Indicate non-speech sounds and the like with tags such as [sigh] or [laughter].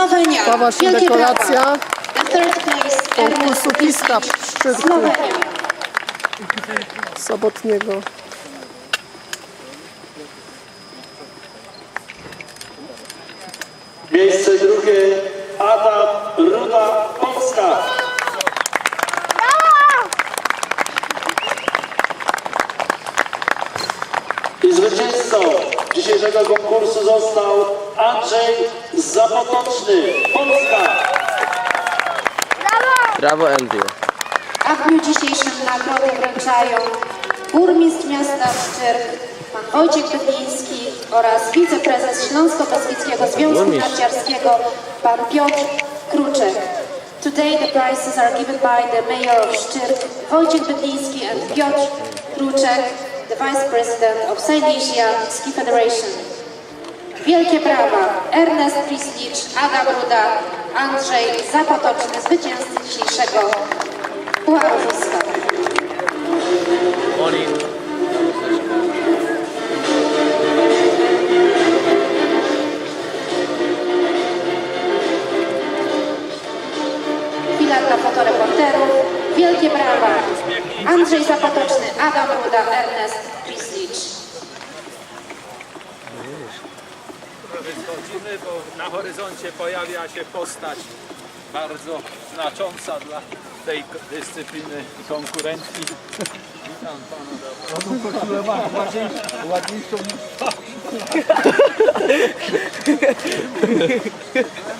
Słowenia. To właśnie Wielkie brawa. dekoracja The third place konkursu Pista Słowenia. sobotniego. Miejsce drugie Adam Ruda Polska. I zwycięzcą dzisiejszego konkursu został Andrzej Zapotoczny, Polska. Brawo Andrew. A w dniu dzisiejszym nagrody wręczają burmistrz miasta Szczyrk, pan Wojciech Bydliński oraz wiceprezes Śląsko-Beskidzkiego Związku. Narciarskiego, pan Piotr Kruczek. Today the prizes are given by the mayor of Szczyrk, Wojciech Bydliński and Piotr Kruczek, the vice president of Silesia Ski Federation. Wielkie brawa! Ernest Prislicz, Adam Ruda, Andrzej Zapotoczny, zwycięzcy dzisiejszego Pucharu Wózka. Chwila dla fotoreporterów. Wielkie brawa! Andrzej Zapotoczny, Adam Ruda, Ernest Prislicz. Wychodzimy, bo na horyzoncie pojawia się postać bardzo znacząca dla tej dyscypliny konkurencji. Witam pana. [laughs]